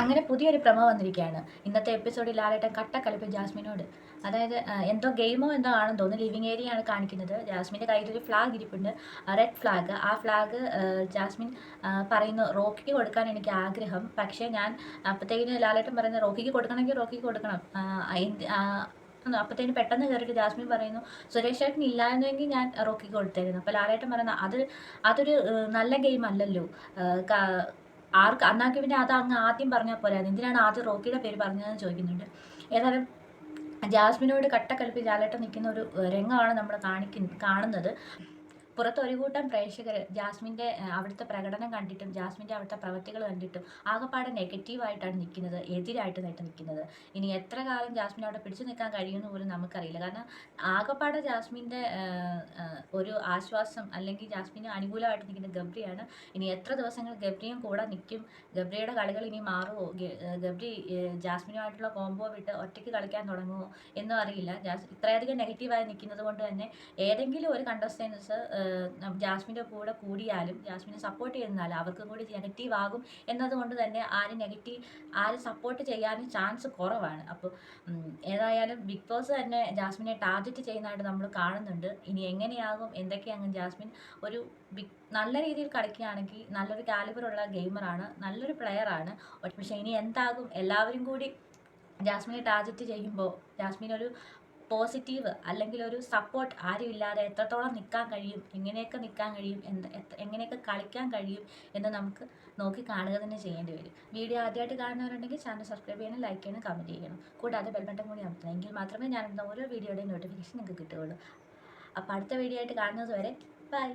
അങ്ങനെ പുതിയൊരു പ്രമോ വന്നിരിക്കുകയാണ്. ഇന്നത്തെ എപ്പിസോഡിൽ ലാലേട്ടൻ കട്ടക്കലിപ്പ് ജാസ്മിനോട്. അതായത് എന്തോ ഗെയിമോ എന്തോ ആണെന്ന് തോന്നുന്നു. ലിവിങ് ഏരിയ ആണ് കാണിക്കുന്നത്. ജാസ്മിന്റെ കയ്യിൽ ഒരു ഫ്ലാഗ് ഇരിപ്പുണ്ട് റെഡ് ഫ്ലാഗ് ആ ഫ്ലാഗ് ജാസ്മിൻ പറയുന്നു റോക്കിക്ക് കൊടുക്കാൻ എനിക്ക് ആഗ്രഹം. പക്ഷേ ഞാൻ അപ്പോഴത്തേക്കിന് ലാലേട്ടൻ പറയുന്നത് റോക്കിക്ക് കൊടുക്കണമെങ്കിൽ റോക്കിക്ക് കൊടുക്കണം. ആ, പെട്ടെന്ന് കയറിയിട്ട് ജാസ്മിൻ പറയുന്നു സുരേഷ് ചേട്ടൻ ഇല്ലായിരുന്നെങ്കിൽ ഞാൻ റോക്കിക്ക് കൊടുത്തായിരുന്നു അപ്പോൾ ലാലേട്ടൻ പറയുന്ന അത് അതൊരു നല്ല ഗെയിം അല്ലല്ലോ ആർക്ക് അന്നാക്കി പിന്നെ അത് അങ്ങ് ആദ്യം പറഞ്ഞാൽ പോരാ? എന്തിനാണ് ആദ്യം റോക്കിയുടെ പേര് പറഞ്ഞതെന്ന് ചോദിക്കുന്നുണ്ട്. ഏതായാലും ജാസ്മിനോട് കട്ടക്കലപ്പിൽ ലാലേട്ടൻ നിൽക്കുന്ന ഒരു രംഗമാണ് നമ്മൾ കാണിക്കുന്ന കാണുന്നത്. പുറത്ത് ഒരു കൂട്ടം പ്രേക്ഷകർ ജാസ്മിന്റെ അവിടുത്തെ പ്രകടനം കണ്ടിട്ടും ജാസ്മിന്റെ അവിടുത്തെ പ്രവൃത്തികൾ കണ്ടിട്ടും ആകെപ്പാടെ നെഗറ്റീവായിട്ടാണ് നിൽക്കുന്നത് എതിരായിട്ട് നേട്ട് നിൽക്കുന്നത്. ഇനി എത്ര കാലം ജാസ്മിൻ അവിടെ പിടിച്ചു നിൽക്കാൻ കഴിയുമെന്ന് പോലും നമുക്കറിയില്ല. കാരണം ആകെപ്പാടെ ജാസ്മിന്റെ ഒരു ആശ്വാസം അല്ലെങ്കിൽ ജാസ്മിന് അനുകൂലമായിട്ട് നിൽക്കുന്ന ഗബ്രിയാണ്. ഇനി എത്ര ദിവസങ്ങൾ ഗബ്രിയും കൂടെ നിൽക്കും ഗബ്രിയുടെ കളികൾ ഇനി മാറുമോ ഗബ്രി ജാസ്മിനുമായിട്ടുള്ള കോംബോ വിട്ട് ഒറ്റയ്ക്ക് കളിക്കാൻ തുടങ്ങുമോ എന്നും അറിയില്ല. ജാസ് ഇത്രയധികം നെഗറ്റീവായി നിൽക്കുന്നത് കൊണ്ട് തന്നെ ഏതെങ്കിലും ഒരു കണ്ടസ്റ്റൻസ് ജാസ്മിന്റെ കൂടെ കൂടിയാലും ജാസ്മിനെ സപ്പോർട്ട് ചെയ്യുന്നാലും അവർക്കും കൂടി നെഗറ്റീവ് ആകും എന്നതുകൊണ്ട് തന്നെ ആരും നെഗറ്റീവ് ആരും സപ്പോർട്ട് ചെയ്യാനും ചാൻസ് കുറവാണ്. അപ്പോൾ ഏതായാലും ബിഗ് ബോസ് തന്നെ ജാസ്മിനെ ടാർഗറ്റ് ചെയ്യുന്നതായിട്ട് നമ്മൾ കാണുന്നുണ്ട്. ഇനി എങ്ങനെയാകും? എന്തൊക്കെയാകും ജാസ്മിൻ ഒരു ബിഗ് നല്ല രീതിയിൽ കളിക്കുകയാണെങ്കിൽ നല്ലൊരു കാലിബറുള്ള ഗെയിമറാണ് നല്ലൊരു പ്ലെയറാണ് പക്ഷേ ഇനി എന്താകും? എല്ലാവരും കൂടി ജാസ്മിനെ ടാർഗറ്റ് ചെയ്യുമ്പോൾ ജാസ്മിൻ ഒരു പോസിറ്റീവ് അല്ലെങ്കിൽ ഒരു സപ്പോർട്ട് ആരും ഇല്ലാതെ എത്രത്തോളം നിൽക്കാൻ കഴിയും എങ്ങനെയൊക്കെ നിൽക്കാൻ കഴിയും എന്ത് എങ്ങനെയൊക്കെ കളിക്കാൻ കഴിയും എന്ന് നമുക്ക് നോക്കി കാണുക തന്നെ ചെയ്യേണ്ടി വരും. വീഡിയോ ആദ്യമായിട്ട് കാണുന്നവരുണ്ടെങ്കിൽ ചാനൽ സബ്സ്ക്രൈബ് ചെയ്യണം ലൈക്ക് ചെയ്യണം കമന്റ് ചെയ്യണം. കൂടാതെ ബെൽ ബട്ടൺ കൂടി അമർത്തണം. എങ്കിൽ മാത്രമേ ഞാൻ ഓരോ വീഡിയോയുടെയും നോട്ടിഫിക്കേഷൻ നിങ്ങൾക്ക് കിട്ടുകയുള്ളൂ. അപ്പോൾ അടുത്ത വീഡിയോ ആയിട്ട് കാണുന്നത് വരെ ബൈ